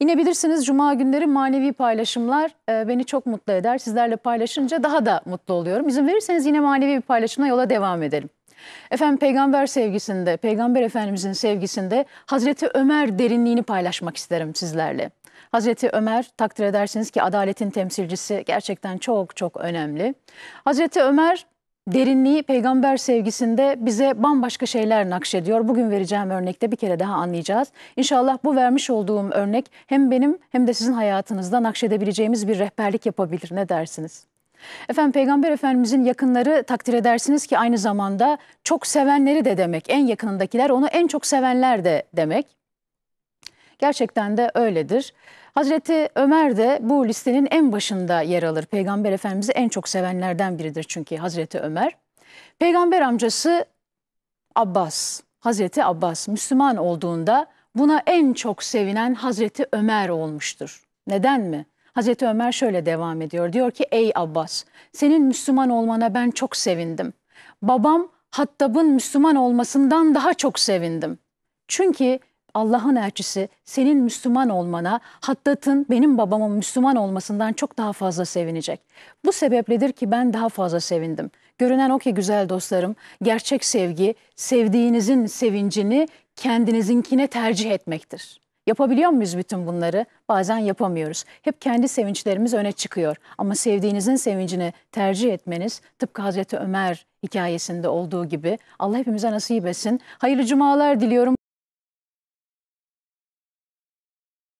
Yine bilirsiniz cuma günleri manevi paylaşımlar e, beni çok mutlu eder. Sizlerle paylaşınca daha da mutlu oluyorum. İzin verirseniz yine manevi bir paylaşımla yola devam edelim. Efendim peygamber sevgisinde, peygamber efendimizin sevgisinde Hazreti Ömer derinliğini paylaşmak isterim sizlerle. Hazreti Ömer takdir edersiniz ki adaletin temsilcisi gerçekten çok çok önemli. Hazreti Ömer derinliği peygamber sevgisinde bize bambaşka şeyler nakşediyor. Bugün vereceğim örnekte bir kere daha anlayacağız. İnşallah bu vermiş olduğum örnek hem benim hem de sizin hayatınızda nakşedebileceğimiz bir rehberlik yapabilir. Ne dersiniz? Efendim Peygamber Efendimizin yakınları takdir edersiniz ki aynı zamanda çok sevenleri de demek. En yakınındakiler onu en çok sevenler de demek. Gerçekten de öyledir. Hazreti Ömer de bu listenin en başında yer alır. Peygamber Efendimiz'i en çok sevenlerden biridir çünkü Hazreti Ömer. Peygamber amcası Abbas, Hazreti Abbas Müslüman olduğunda buna en çok sevinen Hazreti Ömer olmuştur. Neden mi? Hazreti Ömer şöyle devam ediyor. Diyor ki ey Abbas senin Müslüman olmana ben çok sevindim. Babam Hattab'ın Müslüman olmasından daha çok sevindim. Çünkü Allah'ın elçisi senin Müslüman olmana Hattat'ın benim babamın Müslüman olmasından çok daha fazla sevinecek. Bu sebepledir ki ben daha fazla sevindim. Görünen o ki güzel dostlarım gerçek sevgi sevdiğinizin sevincini kendinizinkine tercih etmektir. Yapabiliyor muyuz bütün bunları? Bazen yapamıyoruz. Hep kendi sevinçlerimiz öne çıkıyor. Ama sevdiğinizin sevincini tercih etmeniz tıpkı Hazreti Ömer hikayesinde olduğu gibi Allah hepimize nasip etsin. Hayırlı cumalar diliyorum.